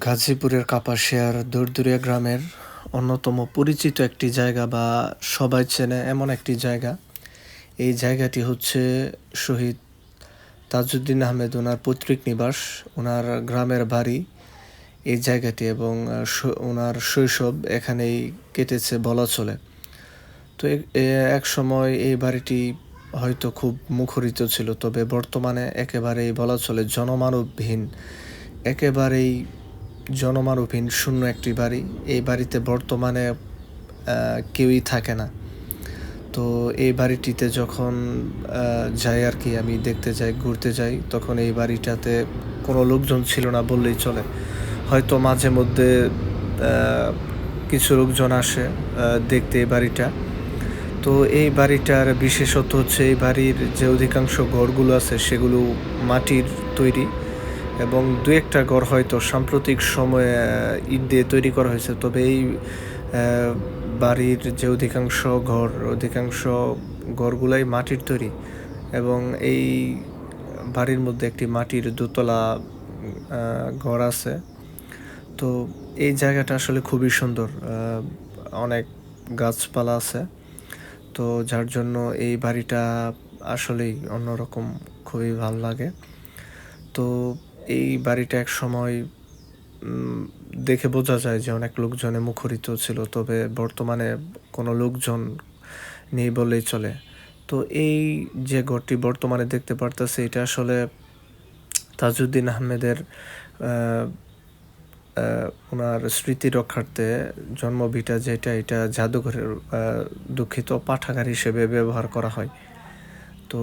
গাজীপুরের কাপাসিয়ার দূরদূরিয়া গ্রামের অন্যতম পরিচিত একটি জায়গা বা সবাই চেনে এমন একটি জায়গা। এই জায়গাটি হচ্ছে শহীদ তাজউদ্দিন আহমেদ ওনার পৈতৃক নিবাস, ওনার গ্রামের বাড়ি। এই জায়গাটি এবং ওনার শৈশব এখানেই কেটেছে বলা চলে। তো এক সময় এই বাড়িটি হয়তো খুব মুখরিত ছিল, তবে বর্তমানে একেবারেই বলা চলে জনমানবহীন। একেবারেই জনমানবহীন শূন্য একটি বাড়ি। এই বাড়িতে বর্তমানে কেউই থাকে না। তো এই বাড়িটিতে যখন যাই আর কি আমি দেখতে যাই, ঘুরতে যাই, তখন এই বাড়িটাতে কোনো লোকজন ছিল না বললেই চলে। হয়তো মাঝে মধ্যে কিছু লোকজন আসে দেখতে এই বাড়িটা। তো এই বাড়িটার বিশেষত হচ্ছে, এই বাড়ির যে অধিকাংশ ঘরগুলো আছে, সেগুলো মাটির তৈরি। এবং দু একটা ঘর হয়তো সাম্প্রতিক সময়ে ঈদ দিয়ে তৈরি করা হয়েছে। তবে এই বাড়ির যে অধিকাংশ ঘর, অধিকাংশ ঘরগুলাই মাটির তৈরি এবং এই বাড়ির মধ্যে একটি মাটির দোতলা ঘর আছে। তো এই জায়গাটা আসলে খুবই সুন্দর অনেক গাছপালা আছে। তো যার জন্য এই বাড়িটা আসলেই অন্যরকম খুবই ভালো লাগে। তো এই বাড়িটা এক সময় দেখে বোঝা যায় যে অনেক লোকজনে মুখরিত ছিল তবে বর্তমানে কোনো লোকজন নেই বললেই চলে। তো এই যে ঘরটি বর্তমানে দেখতে পারতেছে এটা আসলে তাজউদ্দিন আহমেদের আহ, আহ, ওনার স্মৃতি রক্ষার্থে জন্মভিটা যেটা এটা জাদুঘরের দুঃখিত পাঠাগার হিসেবে ব্যবহার করা হয়। তো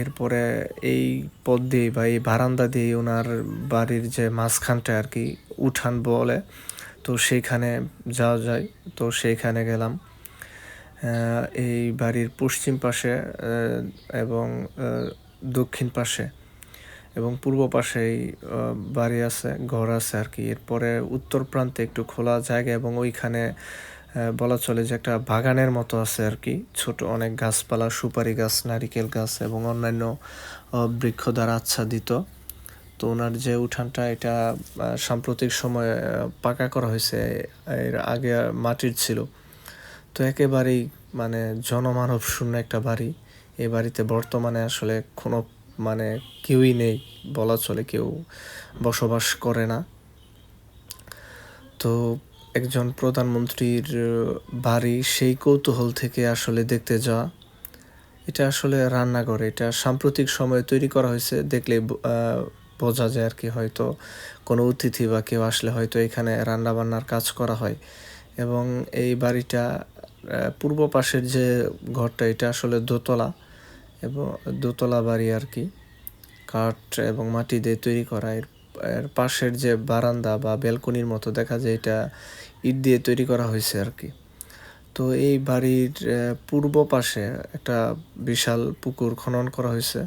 এরপরে এই পথ দিয়ে বা এই বারান্দা দিয়ে ওনার বাড়ির যে মাঝখানটা আর কি উঠান বলে, তো সেইখানে যাওয়া যায়। তো সেইখানে গেলাম। এই বাড়ির পশ্চিম পাশে এবং দক্ষিণ পাশে এবং পূর্ব পাশেই বাড়ি আছে, ঘর আছে আর কি। এরপরে উত্তর প্রান্তে একটু খোলা জায়গা এবং ওইখানে বলা চলে যে একটা বাগানের মতো আছে আর কি। ছোট অনেক গাছপালা, সুপারি গাছ, নারিকেল গাছ এবং অন্যান্য বৃক্ষ দ্বারা আচ্ছাদিত। তো ওনার যে উঠানটা, এটা সাম্প্রতিক সময়ে পাকা করা হয়েছে, এর আগে মাটির ছিল। তো একেবারেই মানে জনমানব শূন্য একটা বাড়ি। এই বাড়িতে বর্তমানে আসলে কোনো মানে কেউই নেই, বলা চলে কেউ বসবাস করে না। তো একজন প্রধানমন্ত্রীর বাড়ি সেই কৌতূহল থেকে আসলে দেখতে যাওয়া। এটা আসলে রান্নাঘর, এটা সাম্প্রতিক সময়ে তৈরি করা হয়েছে, দেখলে বোঝা যায় আর কি, হয়তো কোনো অতিথি বা কেউ আসলে হয়তো এখানে রান্না বান্নার কাজ করা হয়। এবং এই বাড়িটা পূর্ব পাশের যে ঘরটা, এটা আসলে দোতলা, এবং দোতলা বাড়ি আর কি। কাঠ এবং মাটি দিয়ে তৈরি করা, এর এর পাশের যে বারান্দা বা ব্যালকনির মতো দেখা যায় এটা ইট দিয়ে তৈরি করা হয়েছে আর কি। তো এই বাড়ির পূর্ব পাশে একটা বিশাল পুকুর খনন করা হয়েছে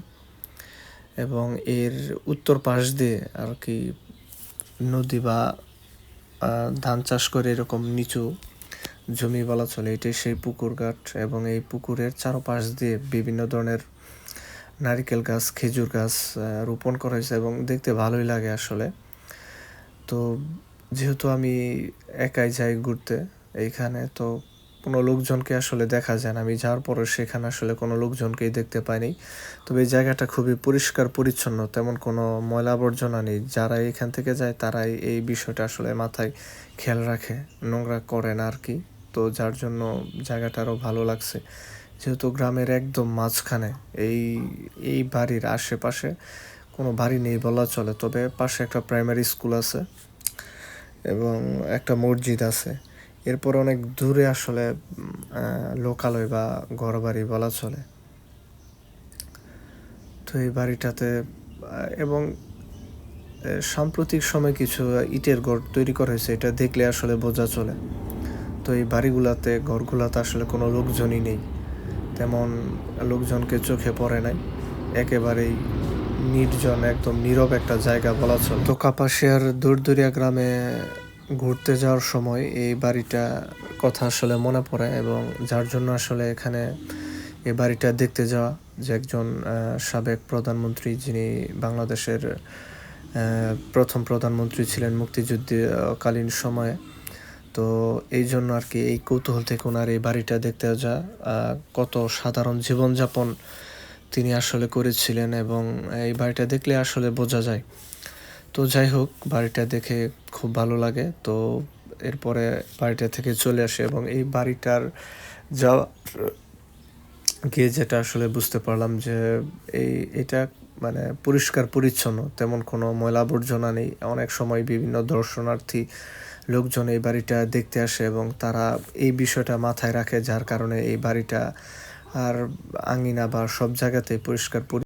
এবং এর উত্তর পাশ দিয়ে আর কি নদী বা ধান চাষ করে এরকম নিচু জমি বলা চলে, এটাই সেই পুকুর ঘাট এবং এই পুকুরের চারপাশ দিয়ে বিভিন্ন ধরনের নারকেল গাছ, খেজুর গাছ রোপণ করা হয়েছে এবং দেখতে ভালোই লাগে আসলে। তো যেহেতু আমি একাই যাই ঘুরতে এইখানে, তো কোনো লোকজনকে আসলে দেখা যায় না। আমি যাওয়ার পরে সেখানে আসলে কোনো লোকজনকেই দেখতে পাইনি তবে এই জায়গাটা খুবই পরিষ্কার, পরিচ্ছন্ন, তেমন কোনো ময়লা আবর্জনা নেই। যারা এখান থেকে যায়, তারাই এই বিষয়টা আসলে মাথায় খেয়াল রাখে, নোংরা করে না আর কি। তো যার জন্য জায়গাটা আরও ভালো লাগছে। যেহেতু গ্রামের একদম মাঝখানে, এই এই বাড়ির আশেপাশে কোনো বাড়ি নেই বলা চলে। তবে পাশে একটা প্রাইমারি স্কুল আছে এবং একটা মসজিদ আছে। এরপর অনেক দূরে আসলে লোকালয় বা ঘর বাড়ি বলা চলে। তো এই বাড়িটাতে এবং সাম্প্রতিক সময় কিছু ইটের ঘর তৈরি করা হয়েছে, এটা দেখলে আসলে বোঝা চলে। তো এই বাড়িগুলাতে, ঘরগুলাতে আসলে কোনো লোকজনই নেই। তেমন লোকজনকে চোখে পড়ে নাই। একেবারেই নির্জন, একদম নীরব একটা জায়গা বলা চলে। তো কাপাসিয়ার দূরদূরিয়া গ্রামে ঘুরতে যাওয়ার সময় এই বাড়িটা কথা আসলে মনে পড়ে এবং যার জন্য আসলে এখানে এই বাড়িটা দেখতে যাওয়া যে একজন সাবেক প্রধানমন্ত্রী যিনি বাংলাদেশের প্রথম প্রধানমন্ত্রী ছিলেন মুক্তিযুদ্ধকালীন সময়ে। তো এই জন্য আর কি এই কৌতূহল থেকে ওনার এই বাড়িটা দেখতে যা কত সাধারণ জীবনযাপন তিনি আসলে করেছিলেন এবং এই বাড়িটা দেখলে আসলে বোঝা যায়। তো যাই হোক, বাড়িটা দেখে খুব ভালো লাগে। তো এরপরে বাড়িটা থেকে চলে আসে এবং এই বাড়িটার যাওয়া, গিয়ে যেটা আসলে বুঝতে পারলাম যে এই, এটা মানে পরিষ্কার পরিচ্ছন্ন, তেমন কোনো ময়লা আবর্জনা নেই। অনেক সময় বিভিন্ন দর্শনার্থী লোকজন এই বাড়িটা দেখতে আসে এবং তারা এই বিষয়টা মাথায় রাখে, যার কারণে এই বাড়িটা আর আঙিনা বা সব জায়গাতে পরিষ্কার পরি